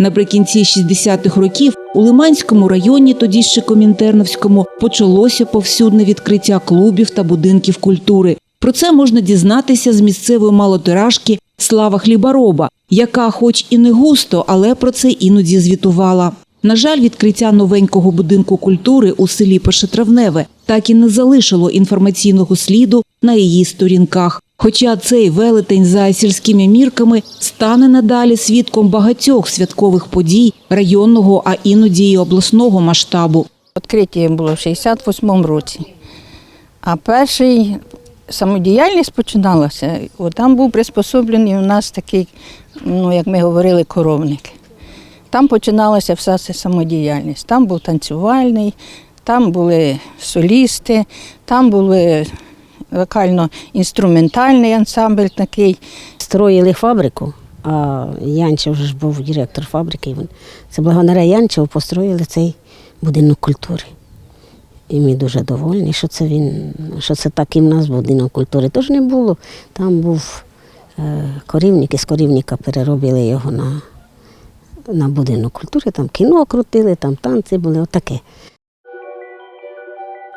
Наприкінці 60-х років у Лиманському районі, тоді ще Комінтерновському, почалося повсюдне відкриття клубів та будинків культури. Про це можна дізнатися з місцевої малотиражки Слава Хлібароба, яка, хоч і не густо, але про це іноді звітувала. На жаль, відкриття новенького будинку культури у селі Першотравневе так і не залишило інформаційного сліду на її сторінках. Хоча цей велетень за сільськими мірками стане надалі свідком багатьох святкових подій районного, а іноді й обласного масштабу. Відкриття було в 68-му році. А перший самодіяльність починалася, там був приспособлений у нас такий, ну як ми говорили, коровник. Там починалася вся ця самодіяльність. Там був танцювальний, там були солісти, там були вокально-інструментальний ансамбль такий. строїли фабрику, а Янчев ж був директор фабрики. це благодаря Янчеву построїли цей будинок культури. І ми дуже довольні, що це він, що це так і в нас будинок культури. Тож не було. Там був е, корівник, і з корівника переробили його на, на будинок культури. Там кіно крутили, там танці були, отаке.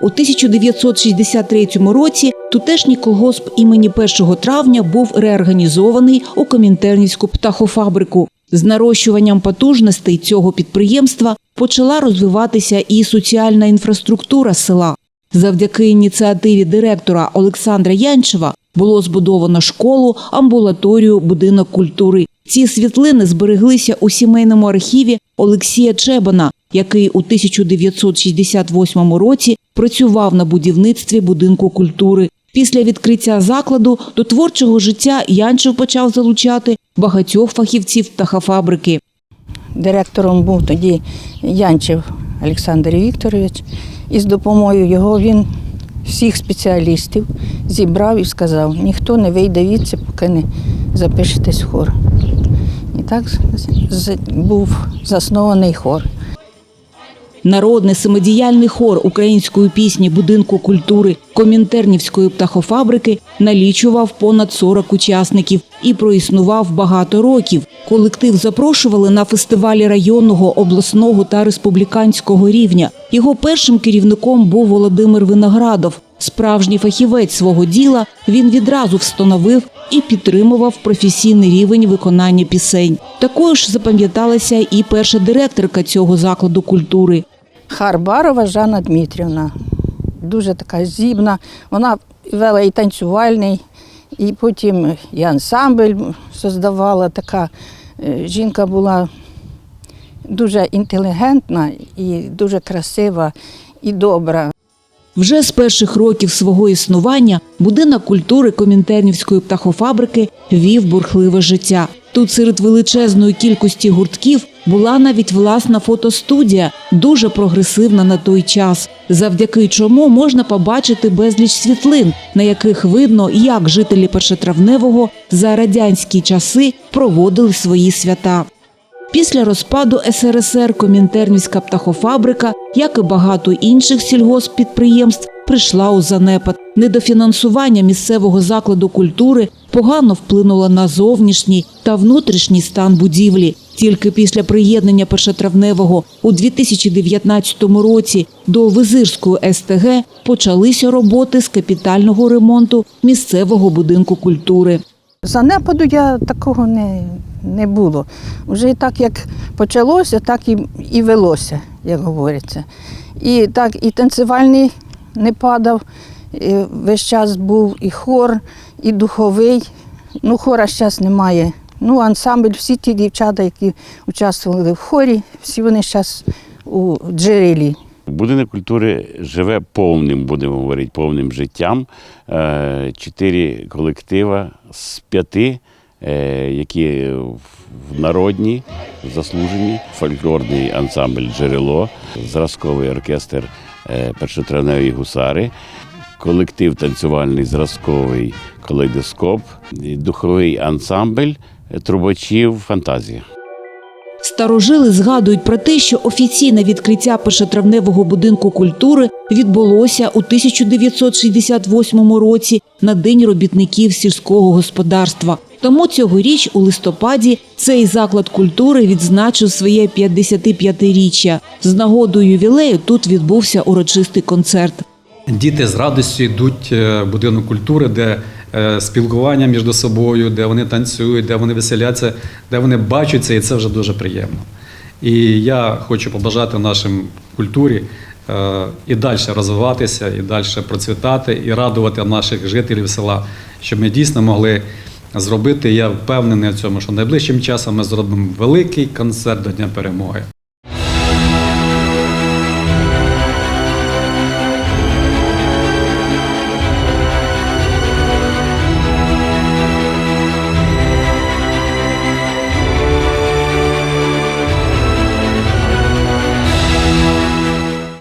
У 1963 році тутешній колгосп імені 1 травня був реорганізований у Комінтернівську птахофабрику. З нарощуванням потужностей цього підприємства почала розвиватися і соціальна інфраструктура села. Завдяки ініціативі директора Олександра Янчева було збудовано школу, амбулаторію, будинок культури. Ці світлини збереглися у сімейному архіві Олексія Чебана, який у 1968 році працював на будівництві будинку культури. Після відкриття закладу до творчого життя Янчев почав залучати багатьох фахівців птахофабрики. Директором був тоді Янчев Олександр Вікторович. І з допомогою його він всіх спеціалістів зібрав і сказав, ніхто не вийде відси, поки не запишетесь в хор. І так був заснований хор. Народний самодіяльний хор української пісні будинку культури Комінтернівської птахофабрики налічував понад 40 учасників і проіснував багато років. Колектив запрошували на фестивалі районного, обласного та республіканського рівня. Його першим керівником був Володимир Виноградов. Справжній фахівець свого діла він відразу встановив і підтримував професійний рівень виконання пісень. Такою ж запам'яталася і перша директорка цього закладу культури. Харбарова Жанна Дмитрівна. Дуже така зібна. Вона вела і танцювальний, і потім і ансамбль создавала. Така е, жінка була дуже інтелігентна і дуже красива і добра. Вже з перших років свого існування будинок культури Комінтернівської птахофабрики вів бурхливе життя. Тут серед величезної кількості гуртків була навіть власна фотостудія, дуже прогресивна на той час, завдяки чому можна побачити безліч світлин, на яких видно, як жителі першотравневого за радянські часи проводили свої свята. Після розпаду СРСР Комінтернівська птахофабрика, як і багато інших сільгосппідприємств, прийшла у занепад. Недофінансування місцевого закладу культури погано вплинуло на зовнішній та внутрішній стан будівлі. Тільки після приєднання першотравневого у 2019 році до Визирської СТГ почалися роботи з капітального ремонту місцевого будинку культури. Занепаду я такого не, не було. Вже так як почалося, так і, і велося, як говориться. І так і танцювальний не падав, весь час був і хор, і духовий. Ну, хора зараз немає. Ну, ансамбль, всі ті дівчата, які участвували в хорі, всі вони зараз у джерелі. Будинок культури живе повним, будемо говорити, повним життям. Е, Чотири колектива з п'яти, е, які в- народні, заслужені, фольклорний ансамбль Джерело, зразковий оркестр е, першотравневі гусари, колектив танцювальний зразковий калейдоскоп, духовий ансамбль трубачів Фантазія. Старожили згадують про те, що офіційне відкриття першотравневого будинку культури відбулося у 1968 році на День робітників сільського господарства. Тому цьогоріч у листопаді цей заклад культури відзначив своє 55-річчя. З нагодою ювілею тут відбувся урочистий концерт. Діти з радістю йдуть е, в будинок культури, де е, спілкування між собою, де вони танцюють, де вони веселяться, де вони бачаться, і це вже дуже приємно. І я хочу побажати нашим культурі е, і далі розвиватися, і далі процвітати, і радувати наших жителів села, щоб ми дійсно могли зробити. Я впевнений в цьому, що найближчим часом ми зробимо великий концерт до Дня перемоги.